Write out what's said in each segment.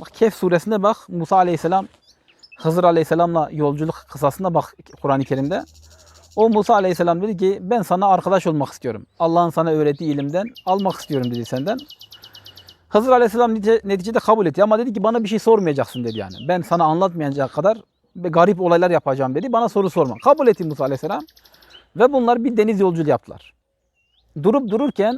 Bak Kehf suresinde bak Musa aleyhisselam Hızır aleyhisselamla yolculuk kısasında bak Kur'an-ı Kerim'de. O Musa aleyhisselam dedi ki ben sana arkadaş olmak istiyorum. Allah'ın sana öğrettiği ilimden almak istiyorum dedi senden. Hızır aleyhisselam netice- neticede kabul etti ama dedi ki bana bir şey sormayacaksın dedi yani. Ben sana anlatmayacak kadar garip olaylar yapacağım dedi. Bana soru sorma. Kabul etti Musa aleyhisselam. Ve bunlar bir deniz yolculuğu yaptılar. Durup dururken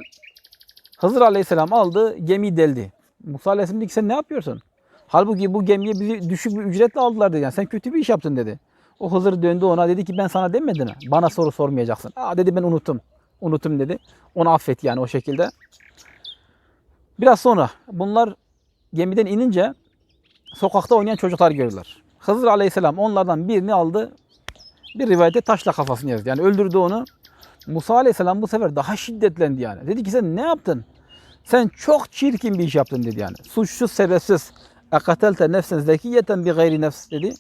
Hızır aleyhisselam aldı gemiyi deldi. Musa aleyhisselam dedi ki sen ne yapıyorsun? Halbuki bu gemiye bizi düşük bir ücretle aldılar dedi. Yani sen kötü bir iş yaptın dedi. O Hızır döndü ona dedi ki ben sana demedim mi? Bana soru sormayacaksın. Aa dedi ben unuttum. Unuttum dedi. Onu affet yani o şekilde. Biraz sonra bunlar gemiden inince sokakta oynayan çocuklar gördüler. Hızır aleyhisselam onlardan birini aldı. Bir rivayette taşla kafasını yazdı. Yani öldürdü onu. Musa aleyhisselam bu sefer daha şiddetlendi yani. Dedi ki sen ne yaptın? Sen çok çirkin bir iş yaptın dedi yani. Suçsuz sebepsiz. Nefsen zekiyeten bir gayri nefs dedi.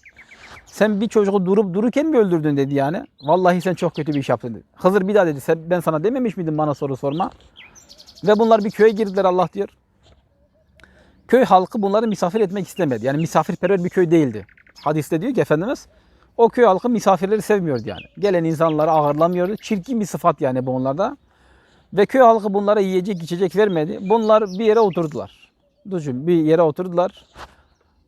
Sen bir çocuğu durup dururken mi öldürdün dedi yani. Vallahi sen çok kötü bir iş yaptın dedi. Hızır bir daha dedi. Sen, ben sana dememiş miydim bana soru sorma? Ve bunlar bir köye girdiler Allah diyor. Köy halkı bunları misafir etmek istemedi. Yani misafirperver bir köy değildi. Hadiste diyor ki Efendimiz o köy halkı misafirleri sevmiyordu yani. Gelen insanları ağırlamıyordu. Çirkin bir sıfat yani bu onlarda. Ve köy halkı bunlara yiyecek içecek vermedi. Bunlar bir yere oturdular. Düşün bir yere oturdular.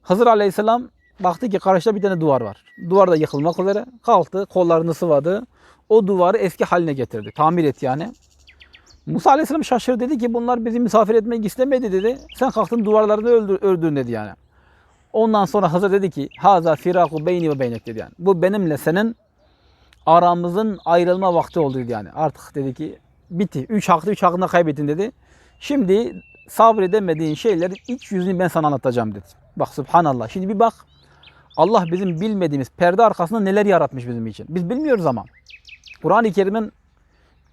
Hızır Aleyhisselam baktı ki karşıda bir tane duvar var. Duvar da yıkılmak üzere. Kalktı kollarını sıvadı. O duvarı eski haline getirdi. Tamir etti yani. Musa Aleyhisselam şaşırdı dedi ki bunlar bizi misafir etmek istemedi dedi. Sen kalktın duvarlarını öldür, ördün dedi yani. Ondan sonra Hızır dedi ki Haza firaku beyni ve beynek dedi yani. Bu benimle senin aramızın ayrılma vakti oldu dedi yani. Artık dedi ki bitti. Üç hakkı üç hakkında kaybettin dedi. Şimdi sabredemediğin şeylerin iç yüzünü ben sana anlatacağım dedi. Bak subhanallah. Şimdi bir bak. Allah bizim bilmediğimiz perde arkasında neler yaratmış bizim için. Biz bilmiyoruz ama. Kur'an-ı Kerim'in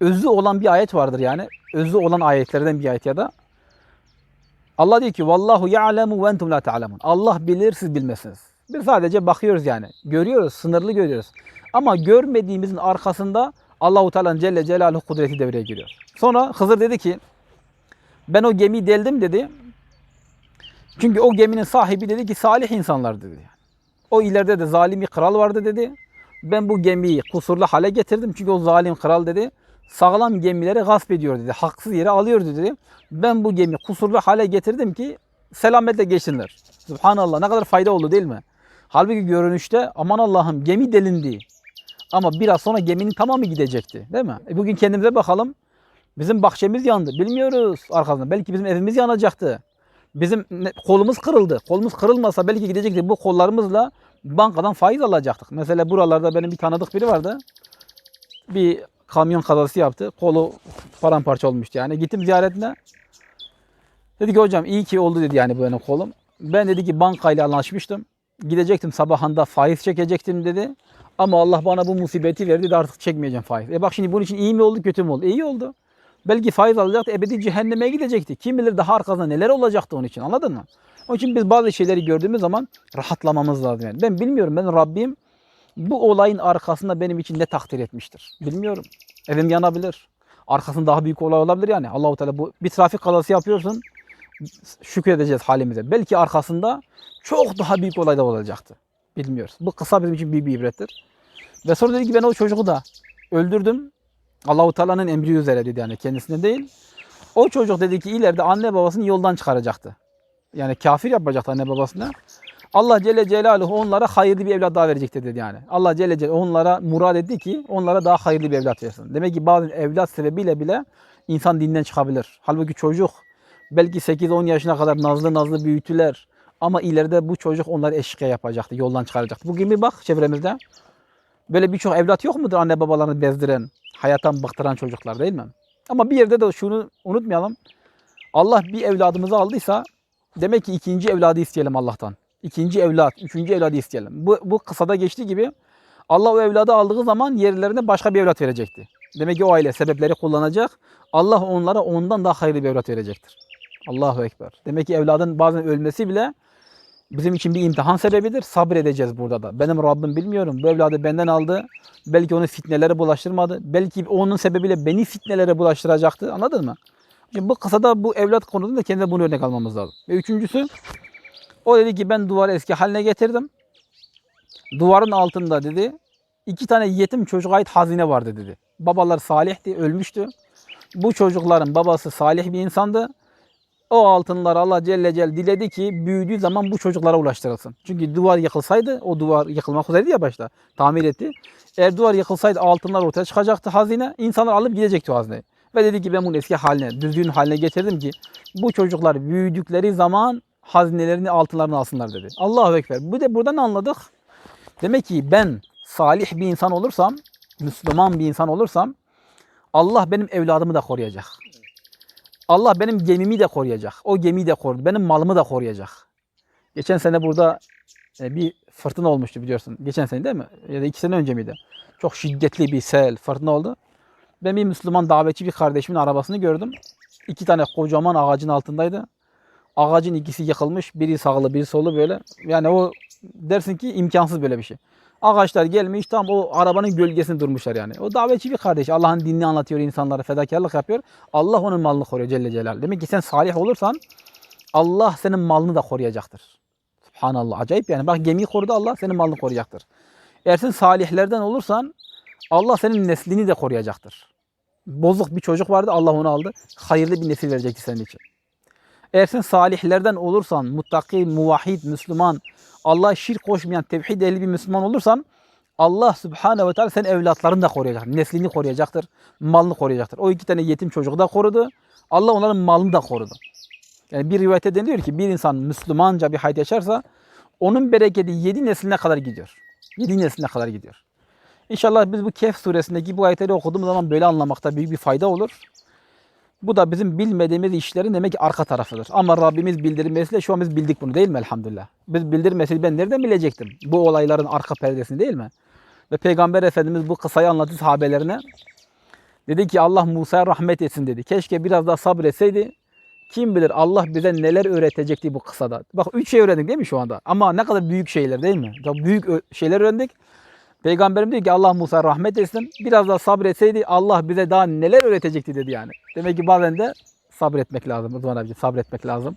özü olan bir ayet vardır yani. Özü olan ayetlerden bir ayet ya da. Allah diyor ki vallahu ya'lemu ve entum la ta'lemun. Allah bilir siz bilmezsiniz. Biz sadece bakıyoruz yani. Görüyoruz, sınırlı görüyoruz. Ama görmediğimizin arkasında Allahu Teala'nın Celle Celaluhu kudreti devreye giriyor. Sonra Hızır dedi ki ben o gemiyi deldim dedi. Çünkü o geminin sahibi dedi ki salih insanlar dedi. O ileride de zalim bir kral vardı dedi. Ben bu gemiyi kusurlu hale getirdim. Çünkü o zalim kral dedi sağlam gemileri gasp ediyor dedi. Haksız yere alıyor dedi. Ben bu gemi kusurlu hale getirdim ki selametle geçsinler. Subhanallah ne kadar fayda oldu değil mi? Halbuki görünüşte aman Allah'ım gemi delindi. Ama biraz sonra geminin tamamı gidecekti. Değil mi? E bugün kendimize bakalım. Bizim bahçemiz yandı. Bilmiyoruz arkasında. Belki bizim evimiz yanacaktı. Bizim kolumuz kırıldı. Kolumuz kırılmasa belki gidecekti. Bu kollarımızla bankadan faiz alacaktık. Mesela buralarda benim bir tanıdık biri vardı. Bir kamyon kazası yaptı. Kolu paramparça olmuştu yani. Gittim ziyaretine. Dedi ki hocam iyi ki oldu dedi yani benim kolum. Ben dedi ki bankayla anlaşmıştım. Gidecektim sabahında faiz çekecektim dedi. Ama Allah bana bu musibeti verdi de artık çekmeyeceğim faiz. E bak şimdi bunun için iyi mi oldu kötü mü oldu? İyi oldu. Belki faiz alacaktı ebedi cehenneme gidecekti. Kim bilir daha arkasında neler olacaktı onun için anladın mı? Onun için biz bazı şeyleri gördüğümüz zaman rahatlamamız lazım. Yani. Ben bilmiyorum ben Rabbim bu olayın arkasında benim için ne takdir etmiştir. Bilmiyorum. Evim yanabilir. Arkasında daha büyük olay olabilir yani. Allahu Teala bu bir trafik kazası yapıyorsun. Şükredeceğiz halimize. Belki arkasında çok daha büyük olay da olacaktı. Bilmiyoruz. Bu kısa bizim için büyük bir ibrettir. Ve sonra dedi ki ben o çocuğu da öldürdüm. Allahu Teala'nın emri üzere dedi yani kendisine değil. O çocuk dedi ki ileride anne babasını yoldan çıkaracaktı. Yani kafir yapacaktı anne babasına. Allah Celle Celaluhu onlara hayırlı bir evlat daha verecektir dedi yani. Allah Celle Celaluhu onlara murad etti ki onlara daha hayırlı bir evlat versin. Demek ki bazen evlat sebebiyle bile insan dinden çıkabilir. Halbuki çocuk belki 8-10 yaşına kadar nazlı nazlı büyütüler. Ama ileride bu çocuk onları eşkıya yapacaktı, yoldan çıkaracaktı. Bugün bir bak çevremizde. Böyle birçok evlat yok mudur anne babalarını bezdiren, hayattan bıktıran çocuklar değil mi? Ama bir yerde de şunu unutmayalım. Allah bir evladımızı aldıysa demek ki ikinci evladı isteyelim Allah'tan. İkinci evlat, üçüncü evladı isteyelim. Bu, bu kısada geçtiği gibi Allah o evladı aldığı zaman yerlerine başka bir evlat verecekti. Demek ki o aile sebepleri kullanacak. Allah onlara ondan daha hayırlı bir evlat verecektir. Allahu Ekber. Demek ki evladın bazen ölmesi bile bizim için bir imtihan sebebidir. Sabredeceğiz burada da. Benim Rabbim bilmiyorum. Bu evladı benden aldı. Belki onu fitnelere bulaştırmadı. Belki onun sebebiyle beni fitnelere bulaştıracaktı. Anladın mı? Şimdi bu kısada bu evlat konusunda kendine bunu örnek almamız lazım. Ve üçüncüsü O dedi ki ben duvarı eski haline getirdim. Duvarın altında dedi iki tane yetim çocuğa ait hazine vardı dedi. Babalar salihti, ölmüştü. Bu çocukların babası salih bir insandı. O altınları Allah Celle Celle diledi ki büyüdüğü zaman bu çocuklara ulaştırılsın. Çünkü duvar yıkılsaydı, o duvar yıkılmak üzereydi ya başta, tamir etti. Eğer duvar yıkılsaydı altınlar ortaya çıkacaktı hazine, insanlar alıp gidecekti hazineyi. Ve dedi ki ben bunu eski haline, düzgün haline getirdim ki bu çocuklar büyüdükleri zaman hazinelerini, altınlarını alsınlar dedi. Allahu Ekber. Bu da buradan anladık. Demek ki ben salih bir insan olursam, Müslüman bir insan olursam Allah benim evladımı da koruyacak. Allah benim gemimi de koruyacak. O gemiyi de korudu. Benim malımı da koruyacak. Geçen sene burada e, bir fırtına olmuştu biliyorsun. Geçen sene değil mi? Ya da iki sene önce miydi? Çok şiddetli bir sel, fırtına oldu. Ben bir Müslüman davetçi bir kardeşimin arabasını gördüm. İki tane kocaman ağacın altındaydı. Ağacın ikisi yıkılmış. Biri sağlı, biri solu böyle. Yani o dersin ki imkansız böyle bir şey. Ağaçlar gelmiş tam o arabanın gölgesinde durmuşlar yani. O davetçi bir kardeş. Allah'ın dinini anlatıyor insanlara, fedakarlık yapıyor. Allah onun malını koruyor Celle Celal. Demek ki sen salih olursan Allah senin malını da koruyacaktır. Subhanallah. Acayip yani. Bak gemiyi korudu Allah senin malını koruyacaktır. Eğer sen salihlerden olursan Allah senin neslini de koruyacaktır. Bozuk bir çocuk vardı Allah onu aldı. Hayırlı bir nesil verecekti senin için. Eğer sen salihlerden olursan, muttaki, muvahhid, Müslüman, Allah'a şirk koşmayan, tevhid ehli bir Müslüman olursan Allah Subhanahu ve Teala senin evlatlarını da koruyacak. Neslini koruyacaktır. Malını koruyacaktır. O iki tane yetim çocuğu da korudu. Allah onların malını da korudu. Yani bir rivayette deniliyor ki bir insan Müslümanca bir hayat yaşarsa onun bereketi yedi nesline kadar gidiyor. Yedi nesline kadar gidiyor. İnşallah biz bu Kehf suresindeki bu ayetleri okuduğumuz zaman böyle anlamakta büyük bir fayda olur. Bu da bizim bilmediğimiz işlerin demek ki arka tarafıdır. Ama Rabbimiz bildirmesiyle şu an biz bildik bunu değil mi elhamdülillah? Biz bildirmeseydi ben nereden bilecektim? Bu olayların arka perdesini değil mi? Ve Peygamber Efendimiz bu kısayı anlattı sahabelerine. Dedi ki Allah Musa'ya rahmet etsin dedi. Keşke biraz daha sabretseydi. Kim bilir Allah bize neler öğretecekti bu kısada. Bak üç şey öğrendik değil mi şu anda? Ama ne kadar büyük şeyler değil mi? Çok büyük şeyler öğrendik. Peygamberim diyor ki Allah Musa rahmet etsin. Biraz daha sabretseydi Allah bize daha neler öğretecekti dedi yani. Demek ki bazen de sabretmek lazım Rıdvan abici sabretmek lazım.